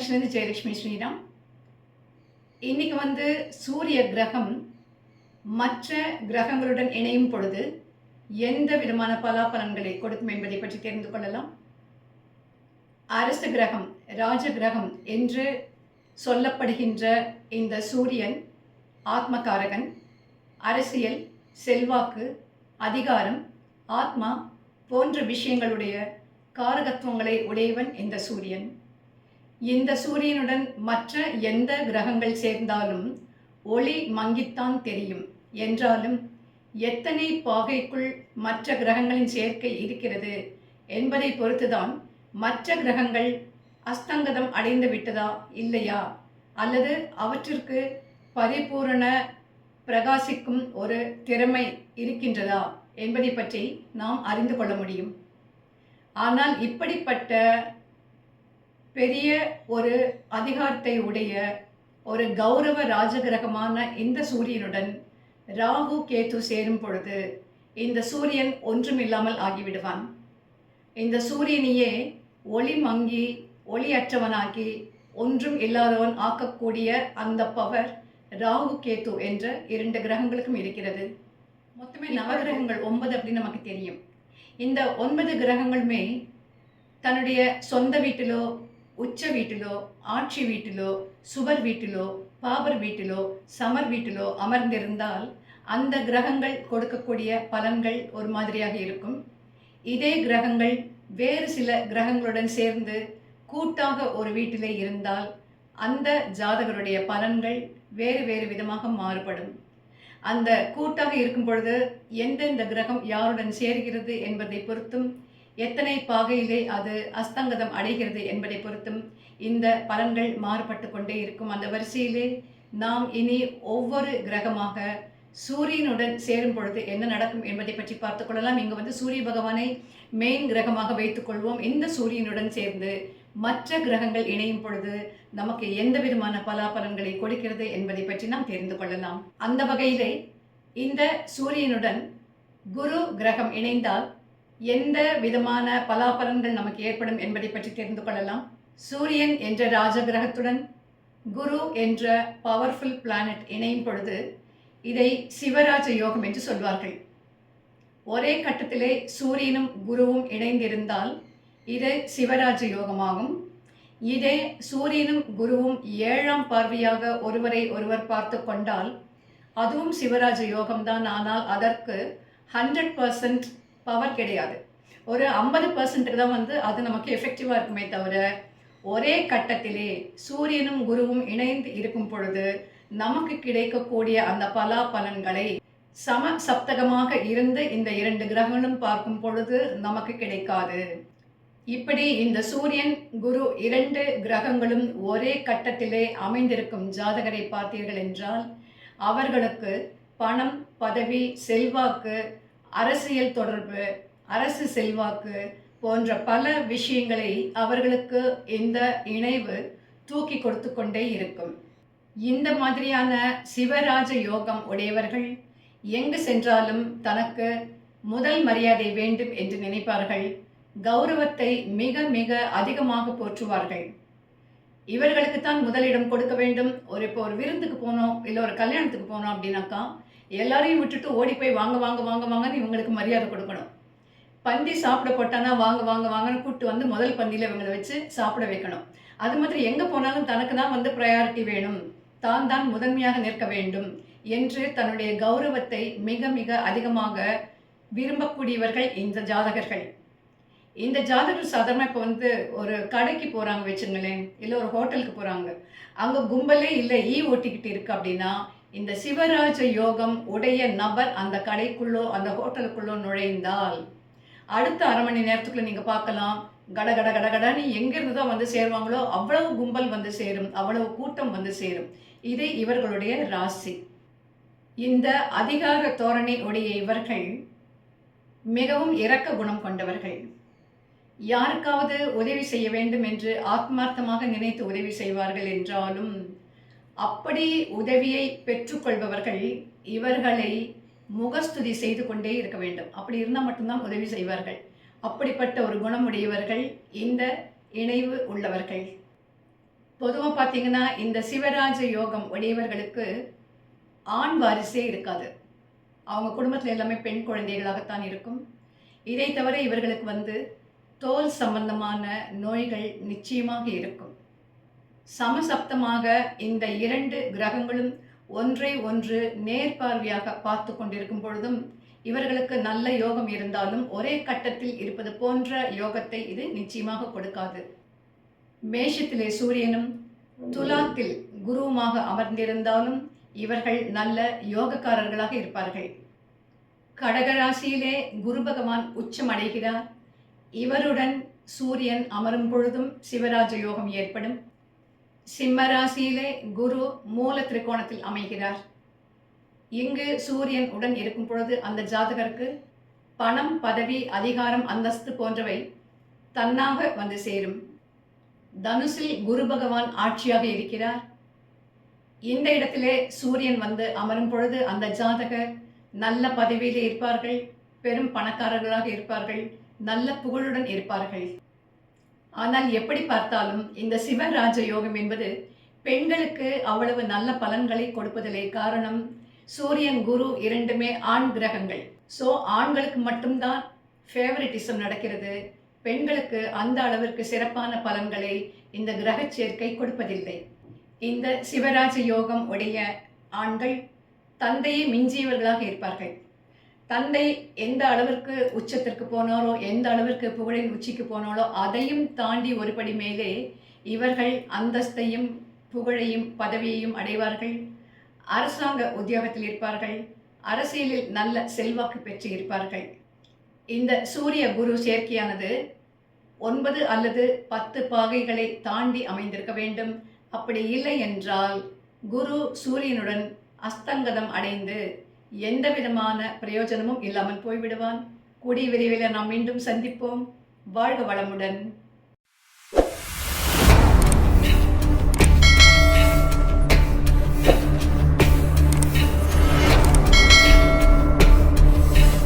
ஜங்ஷன்லேருந்து ஜெயலட்சுமி ஸ்ரீராம். இன்னைக்கு வந்து சூரிய கிரகம் மற்ற கிரகங்களுடன் இணையும் பொழுது எந்த விதமான பலாபலன்களை கொடுக்கும் என்பதை பற்றி தெரிந்து கொள்ளலாம். அரசு கிரகம் ராஜ கிரகம் என்று சொல்லப்படுகின்ற இந்த சூரியன் ஆத்மகாரகன் அரசியல் செல்வாக்கு அதிகாரம் ஆத்மா போன்ற விஷயங்களுடைய காரகத்துவங்களை உடையவன் இந்த சூரியன். இந்த சூரியனுடன் மற்ற எந்த கிரகங்கள் சேர்ந்தாலும் ஒளி மங்கித்தான் தெரியும். என்றாலும் எத்தனை பாகைக்குள் மற்ற கிரகங்களின் சேர்க்கை இருக்கிறது என்பதை பொறுத்துதான் மற்ற கிரகங்கள் அஸ்தங்கதம் அடைந்து விட்டதா இல்லையா? அல்லது அவற்றிற்கு பரிபூரண பிரகாசிக்கும் ஒரு திறமை இருக்கின்றதா என்பதை பற்றி நாம் அறிந்து கொள்ள முடியும். ஆனால் இப்படிப்பட்ட பெரிய ஒரு அதிகாரத்தை உடைய ஒரு கௌரவ ராஜகிரகமான இந்த சூரியனுடன் ராகு கேது சேரும் பொழுது இந்த சூரியன் ஒன்றுமில்லாமல் ஆகிவிடுவான். இந்த சூரியனையே ஒளி மங்கி ஒளியற்றவனாக்கி ஒன்றும் இல்லாதவன் ஆக்கக்கூடிய அந்த பவர் ராகு கேது என்ற இரண்டு கிரகங்களுக்கும் இருக்கிறது. மொத்தமே நவகிரகங்கள் ஒன்பது அப்படின்னு நமக்கு தெரியும். இந்த ஒன்பது கிரகங்களுமே தன்னுடைய சொந்த வீட்டிலோ உச்ச வீட்டிலோ ஆட்சி வீட்டிலோ சுவர் வீட்டிலோ பாபர் வீட்டிலோ சமர் வீட்டிலோ அமர்ந்திருந்தால் அந்த கிரகங்கள் கொடுக்கக்கூடிய பலன்கள் ஒரு மாதிரியாக இருக்கும். இதே கிரகங்கள் வேறு சில கிரகங்களுடன் சேர்ந்து கூட்டாக ஒரு வீட்டிலே இருந்தால் அந்த ஜாதகருடைய பலன்கள் வேறு வேறு விதமாக மாறுபடும். அந்த கூட்டாக இருக்கும் பொழுது எந்தெந்த கிரகம் யாருடன் சேர்கிறது என்பதை பொறுத்தும் எத்தனை பாகையிலே அது அஸ்தங்கதம் அடைகிறது என்பதை பொறுத்தும் இந்த பலன்கள் மாறுபட்டு கொண்டே இருக்கும். அந்த வரிசையிலே நாம் இனி ஒவ்வொரு கிரகமாக சூரியனுடன் சேரும் பொழுது என்ன நடக்கும் என்பதை பற்றி பார்த்து கொள்ளலாம். இங்கு வந்து சூரிய பகவானை மெயின் கிரகமாக வைத்துக் கொள்வோம். இந்த சூரியனுடன் சேர்ந்து மற்ற கிரகங்கள் இணையும் பொழுது நமக்கு எந்த விதமான பலாபலன்களை கொடுக்கிறது என்பதை பற்றி நாம் தெரிந்து கொள்ளலாம். அந்த வகையிலே இந்த சூரியனுடன் குரு கிரகம் இணைந்தால் எந்த விதமான பலாபலன்கள் நமக்கு ஏற்படும் என்பதை பற்றி தெரிந்து கொள்ளலாம். சூரியன் என்ற ராஜ கிரகத்துடன் குரு என்ற பவர்ஃபுல் பிளானட் இணையும் பொழுது இதை சிவராஜ யோகம் என்று சொல்வார்கள். ஒரே கட்டத்திலே சூரியனும் குருவும் இணைந்திருந்தால் இது சிவராஜ யோகமாகும். இதே சூரியனும் குருவும் ஏழாம் பார்வையாக ஒருவரை ஒருவர் பார்த்து கொண்டால் அதுவும் சிவராஜ யோகம்தான். ஆனால் அதற்கு ஹண்ட்ரட் பர்சன்ட் பவர் கிடையாது. ஒரு ஐம்பது பர்சன்ட்டுக்கு தான் வந்து அது நமக்கு எஃபெக்டிவாக இருக்குமே தவிர ஒரே கட்டத்திலே சூரியனும் குருவும் இணைந்து இருக்கும் பொழுது நமக்கு கிடைக்கக்கூடிய அந்த பலா பலன்களை சம சப்தகமாக இருந்து இந்த இரண்டு கிரகங்களும் பார்க்கும் பொழுது நமக்கு கிடைக்காது. இப்படி இந்த சூரியன் குரு இரண்டு கிரகங்களும் ஒரே கட்டத்திலே அமைந்திருக்கும் ஜாதகரை பார்த்தீர்கள் என்றால் அவர்களுக்கு பணம் பதவி செல்வாக்கு அரசியல் தொடர்பு அரசு செல்வாக்கு போன்ற பல விஷயங்களை அவர்களுக்கு இந்த இணைவு தூக்கி கொடுத்து கொண்டே இருக்கும். இந்த மாதிரியான சிவராஜ யோகம் உடையவர்கள் எங்கு சென்றாலும் தனக்கு முதல் மரியாதை வேண்டும் என்று நினைப்பார்கள். கௌரவத்தை மிக மிக அதிகமாக போற்றுவார்கள். இவர்களுக்கு தான் முதலிடம் கொடுக்க வேண்டும். ஒரு இப்போ ஒரு விருந்துக்கு போனோம் இல்லை ஒரு கல்யாணத்துக்கு போனோம் அப்படின்னாக்கா எல்லாரையும் விட்டுட்டு ஓடி போய் வாங்க வாங்க வாங்க வாங்கன்னு இவங்களுக்கு மரியாதை கொடுக்கணும். பந்தி சாப்பிட போட்டானா வாங்க வாங்க வாங்கன்னு கூப்பிட்டு வந்து முதல் பந்தியில் இவங்களை வச்சு சாப்பிட வைக்கணும். அது மாதிரி எங்கே போனாலும் தனக்கு தான் வந்து ப்ரையாரிட்டி வேணும். தான் தான் முதன்மையாக நிற்க வேண்டும் என்று தன்னுடைய கௌரவத்தை மிக மிக அதிகமாக விரும்பக்கூடியவர்கள் இந்த ஜாதகர்கள். இந்த ஜாதகர் சாதாரண இப்போ வந்து ஒரு கடைக்கு போகிறாங்க வச்சுங்களேன் இல்லை ஒரு ஹோட்டலுக்கு போகிறாங்க அங்கே கும்பலே இல்லை ஈ ஓட்டிக்கிட்டு இருக்கு அப்படின்னா இந்த சிவராஜ யோகம் உடைய நபர் அந்த கடைக்குள்ளோ அந்த ஹோட்டலுக்குள்ளோ நுழைந்தால் அடுத்த அரை மணி நேரத்துக்குள்ள நீங்கள் பார்க்கலாம். கட கட கட கடன்னு எங்கேருந்து தான் வந்து சேருவாங்களோ அவ்வளவு கும்பல் வந்து சேரும் அவ்வளவு கூட்டம் வந்து சேரும். இது இவர்களுடைய ராசி. இந்த அதிகார தோரணை உடைய இவர்கள் மிகவும் இரக்க குணம் கொண்டவர்கள். யாருக்காவது உதவி செய்ய வேண்டும் என்று ஆத்மார்த்தமாக நினைத்து உதவி செய்வார்கள் என்றாலும் அப்படி உதவியை பெற்றுக்கொள்பவர்கள் இவர்களை முகஸ்துதி செய்து கொண்டே இருக்க வேண்டும். அப்படி இருந்தால் மட்டும்தான் உதவி செய்வார்கள். அப்படிப்பட்ட ஒரு குணமுடையவர்கள் இந்த இணைவு உள்ளவர்கள். பொதுவாக பார்த்தீங்கன்னா இந்த சிவராஜ யோகம் உடையவர்களுக்கு ஆண் வாரிசே இருக்காது. அவங்க குடும்பத்தில் எல்லாமே பெண் குழந்தைகளாகத்தான் இருக்கும். இதை தவிர இவர்களுக்கு வந்து தோல் சம்பந்தமான நோய்கள் நிச்சயமாக இருக்கும். சமசப்தமாக இந்த இரண்டு கிரகங்களும் ஒன்றை ஒன்று நேர்பார்வையாக பார்த்து கொண்டிருக்கும் பொழுதும் இவர்களுக்கு நல்ல யோகம் இருந்தாலும் ஒரே கட்டத்தில் இருப்பது போன்ற யோகத்தை இது நிச்சயமாக கொடுக்காது. மேஷத்திலே சூரியனும் துலாத்தில் குருவுமாக அமர்ந்திருந்தாலும் இவர்கள் நல்ல யோகக்காரர்களாக இருப்பார்கள். கடகராசியிலே குரு பகவான் உச்சம் அடைகிறார் இவருடன் சூரியன் அமரும் பொழுதும் சிவராஜ யோகம் ஏற்படும். சிம்மராசியிலே குரு மூல திரிகோணத்தில் அமைகிறார். இங்கு சூரியன் உடன் இருக்கும் பொழுது அந்த ஜாதகருக்கு பணம் பதவி அதிகாரம் அந்தஸ்து போன்றவை தன்னாக வந்து சேரும். தனுசில் குரு பகவான் ஆட்சியாக இருக்கிறார். இந்த இடத்திலே சூரியன் வந்து அமரும் பொழுது அந்த ஜாதகர் நல்ல பதவியில் இருப்பார்கள் பெரும் பணக்காரர்களாக இருப்பார்கள் நல்ல புகழுடன் இருப்பார்கள். ஆனால் எப்படி பார்த்தாலும் இந்த சிவராஜ யோகம் என்பது பெண்களுக்கு அவ்வளவு நல்ல பலன்களை கொடுப்பதில்லை காரணம் சூரியன் குரு இரண்டுமே ஆண் கிரகங்கள். ஸோ ஆண்களுக்கு மட்டும்தான் ஃபேவரட்டிசம் நடக்கிறது. பெண்களுக்கு அந்த அளவிற்கு சிறப்பான பலன்களை இந்த கிரக சேர்க்கை கொடுப்பதில்லை. இந்த சிவராஜ யோகம் உடைய ஆண்கள் தந்தையை மிஞ்சியவர்களாக இருப்பார்கள். தந்தை எந்த அளவிற்கு உச்சத்திற்கு போனாரோ எந்த அளவிற்கு புகழின் உச்சிக்கு போனாலோ அதையும் தாண்டி ஒருபடி மேலே இவர்கள் அந்தஸ்தையும் புகழையும் பதவியையும் அடைவார்கள். அரசாங்க உத்தியோகத்தில் இருப்பார்கள். அரசியலில் நல்ல செல்வாக்கு பெற்று இருப்பார்கள். இந்த சூரிய குரு சேர்க்கையானது ஒன்பது அல்லது பத்து பாகைகளை தாண்டி அமைந்திருக்க வேண்டும். அப்படி இல்லை என்றால் குரு சூரியனுடன் அஸ்தங்கதம் அடைந்து எந்த விதமான பிரயோஜனமும் இல்லாமல் போய்விடுவான். கூடிய விரைவில் நாம் மீண்டும் சந்திப்போம். வாழ்க வளமுடன்.